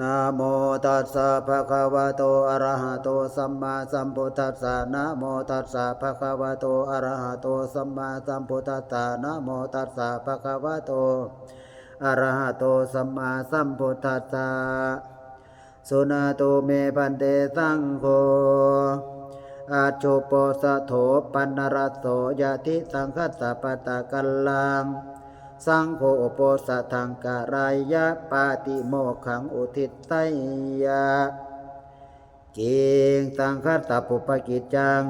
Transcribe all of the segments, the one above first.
นะโมตัสสะภะคะวะโตอะระหะโตสัมมาสัมพุทธัสสะนะโมตัสสะภะคะวะโตอะระหะโตสัมมาสัมพุทธัสสะนะโมตัสสะภะคะวะโตอะระหะโตสัมมาสัมพุทธัสสะสุนาตุเมปันเตสังโฆอาจุปโสะโถปันนรโสยะทิสังคัสสะปะตะกัลลัง สังโฆอุปโปสะทังกะรายะปาติโมขังอุทิศไตยะกิงสังคัสสะปุปกิจจัง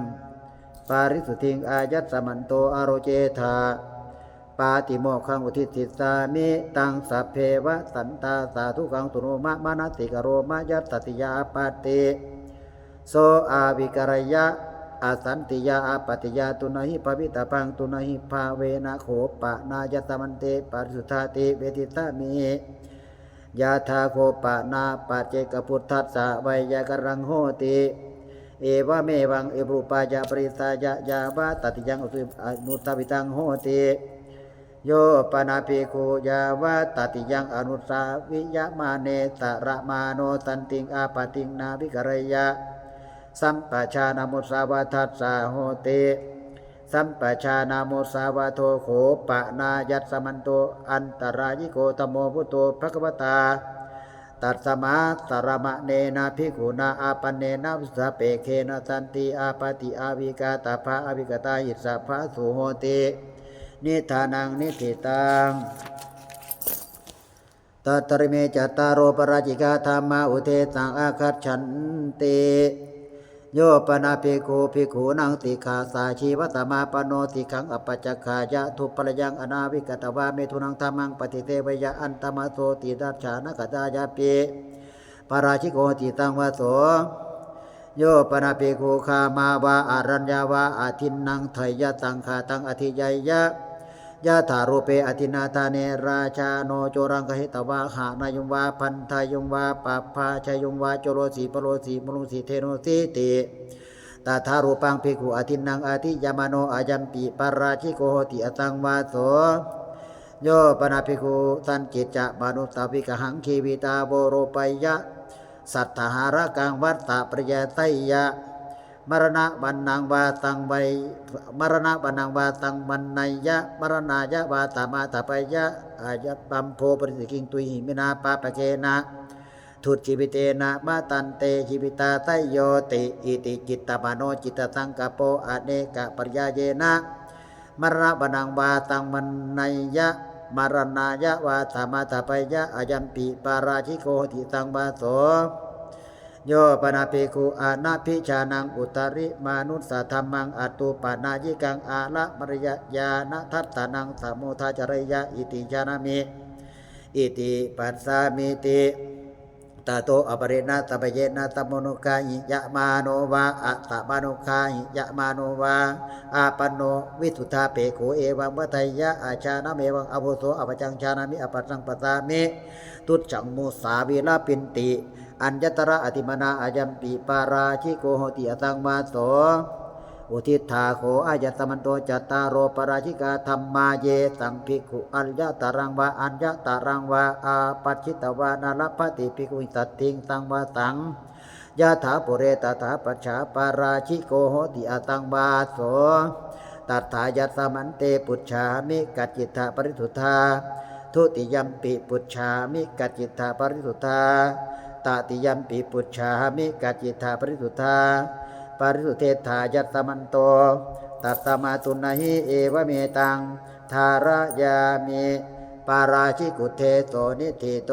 ปาริสุทธิงอายัตสมันโตอโรเจธาปาติโมขังอุทิศสิสามิตังสัพเพวะสันตาสาธุขังตุโนมะมานติกโรมะยัตติยาปาติโสอาวิกรยะ อาสันติยาอาปติยาตุนหิภวิตาปังตุนหิภาเวนะโขปะนายตมันเตปาริสุทธาติเวทิตามิยาธาโคปะนาปัจเจกพุทธัสสะไวยากรังโหติเอวะเมวังเอปรูปายาปริสายายาวะตติยังอุตุนุตวิตังโหติโยปนาภิกขุยาวะตติยังอนุสาวิยมาเนตระมาโนตันติงอาปติงนาวิกรยะ สัมปชานามุสาวาทัสสะโหติสัมปชานามุสาวาโทโขปะนายัตสมันโตอันตรายิโกตโมพุโตภควตา ตัดสมาสรมะเนนะภิกขุนาอาปเนนะวิสเปเคนะสันติอาปติอาวิกาตาภาอวิกตาหิสสะภาสุโหตินิธานังนิธิตังตัตริเมจตตารโอปราจิกาธรรมาอุเทสังอาคัตฉันติ โยปนาภิกขุภิกขุนังติขาสาชีวตมาปโนติขังอปปจจคายะทุปรยังอนาวิกตวาเมทุนังธรรมังปฏิเทวยะอันตมโสติดัชฉานกตายาปิปราชิโกติตังวโสโยปนาภิกขุขามาวาอารัญญาวาอาทินนังไทยะตังคาตังอธิยยะ ยะถาโรเปอธินาธาเนราชาโนโจรังกหิตวาหานายงวาพันทายงวาปปพาชยุงวาโจโรสีปโรสีมลุงสีเทโนสีติตาทารูปังภิกขุอธินังอธิยามโนอายัมปิปาราชิโกโหติอตังวาโสโยปนาภิกขุสันจิตจะมนุตาวิกหังคีวิตาโบโรปยะ สัทธหารกังวัตตะปริยไตยะ มรณะบันนังวาตังไวมรณะบันนังวาตังมันนยะมรณายะวาตามาตาปยะอายัปัมโพปริสิกิงตุยหิมินาปาปะเกนะทุตชีวิเตนะมาตันเตชีวิตาไตโยติอิติจิตตมโนจิตตังกปโปอเนกะปริยาเยนะมรณะบันนังวาตังมันนยะมรณายะวาตามาตาปยะอายัมปิปาราชิโกติตังบาโส โยปนาภิกุอานาพิชานังอุตริมานุสธรรมังอัตุปนายิกังอาละมริยญาณทัตตานังสมุทาจริยะอิติชานามิอิติปัสสามิติตาโตอปรินาตปเยนะตมโนุกาหิยะมาโนวาอัตตมาโนุกาหิยะมาโนวาอาปโนวิทุธาเปโขเอวังวัตยะอาชานะเมวังอโภโสอปจังชานามิอปัสสังปตามิตุจังมุสาวิลาปินติ อัญญตระอติมนาอายัมปิปาราชิโกโหติอตังมาโสอุทิธาโขอายตมันโตจัตตารโรปราชิกาธรรมาเยสังภิกขุอัญญตารังวาอัญญตารังวาอาปัจิตวานาลปติภิกขุสัตติงตังวาตังยะถาปุเรตถาปัจฉาปาราชิโกโหติอตังบาโสตัตถายัสมันเตปุจฉามิกัจจิตถาปริสุทธาทุติยัมปิปุจฉามิกัจจิตถาปริสุทธา ตติยัมปิปุชามิกัจจิธาปริสุทธาปริสุเทธายัตมันโตตัตตมาตุนหิเอวเมตังทารยามิปาราชิกุเทโตนิธิโต